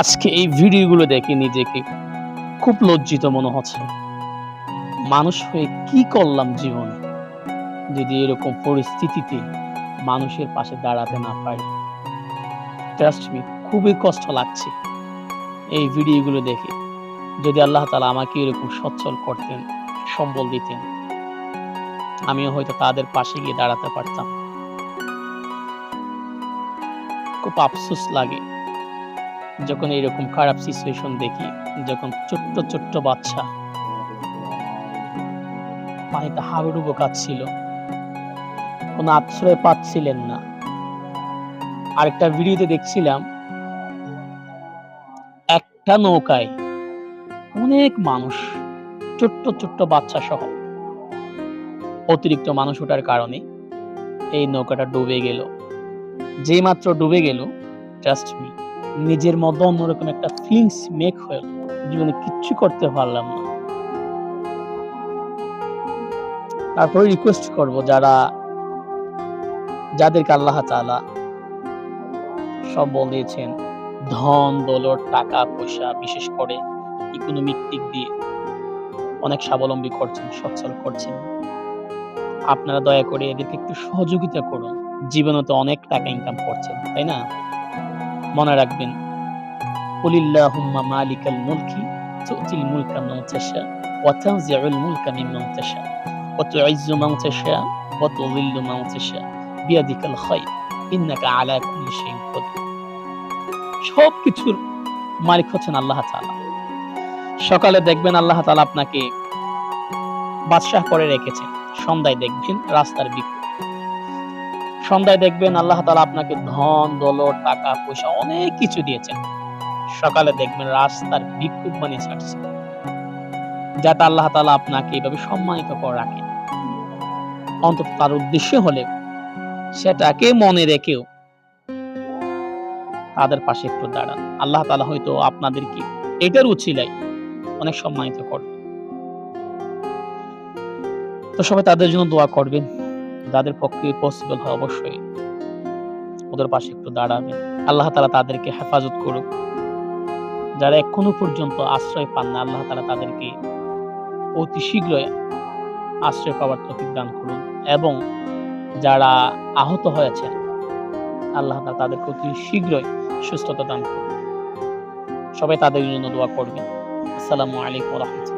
আজকে এই ভিডিওগুলো দেখে নিজেকে খুব লজ্জিত মনে হচ্ছে। মানুষ হয়ে কি করলাম জীবনে? যদি এরকম পরিস্থিতিতে মানুষের পাশে দাঁড়াতে না পারি ট্রাস্ট মি খুবই কষ্ট লাগছে এই ভিডিওগুলো দেখে। যদি আল্লাহ তালা আমাকে এরকম সচ্ছল করতেন, সম্বল দিতেন, আমিও হয়তো তাদের পাশে গিয়ে দাঁড়াতে পারতাম। খুব আফসোস লাগে যখন এরকম খারাপ সিচুয়েশন দেখি, যখন ছোট্ট ছোট্ট বাচ্চা পানিতে হাবুডুবু কাচ্ছিল কোনো আশ্রয় পাচ্ছিলেন না। আরেকটা ভিডিওতে দেখছিলাম, একটা নৌকায় অনেক মানুষ, ছোট্ট ছোট্ট বাচ্চা সহ। অতিরিক্ত মানুষ ওঠার কারণে এই নৌকাটা ডুবে গেল। যেই মাত্র ডুবে গেল জাস্ট মি নিজের মধ্যে অন্যরকম একটা ফিলিংস মেক হয়ে জীবনে কিচ্ছু করতে পারলাম না। তারপরে রিকোয়েস্ট করব যারা, যাদেরকে আল্লাহ তাআলা সব দিয়েছেন ধন, দৌলত, টাকা, পয়সা, বিশেষ করে ইকোনমিক দিক দিয়ে অনেক স্বাবলম্বী করছেন, সচ্ছল করছেন। আপনারা দয়া করে এদেরকে একটু সহযোগিতা করুন। জীবনে তো অনেক টাকা ইনকাম করছেন, তাই না? মনে রাখবেন মুলকি হচ্ছেন আল্লাহ তাআলা। সকালে দেখবেন আল্লাহ তাআলা আপনাকে বাদশাহ করে রেখেছেন। সন্ধ্যায় দেখবেন রাস্তার বিক্রি সন্ধ্যায় দেখবেন আল্লাহ তালা আপনাকে ধন, দৌলত, টাকা, পয়সা অনেক কিছু দিয়েছেন। সকালে দেখবেন রাস্তার বিক্ষোভ বানিয়ে ছাড়ছে। যাতে আল্লাহ তালা আপনাকে এইভাবে সম্মানিত করে রাখেন। অন্তত তার উদ্দেশ্য হলে সেটাকে মনে রেখেও তাদের পাশে একটু দাঁড়ান। আল্লাহ তালা হয়তো আপনাদেরকে এটার উচিলাই অনেক সম্মানিত করবে তো সবাই তাদের জন্য দোয়া করবেন। যাদের পক্ষে পসিবল হয় অবশ্যই ওদের পাশে একটু দাঁড়াবেন আল্লাহ তালা তাদেরকে হেফাজত করুক। যারা এখনও পর্যন্ত আশ্রয় পান না, আল্লাহ তালা তাদেরকে অতি শীঘ্রই আশ্রয় পাওয়ার তৌফিক দান করুন এবং যারা আহত হয়েছেন, আল্লাহ তালা তাদেরকে অতি শীঘ্রই সুস্থতা দান করুন। সবাই তাদের জন্য দোয়া করবেন। আসসালামু আলাইকুম রহমতুল্লাহ।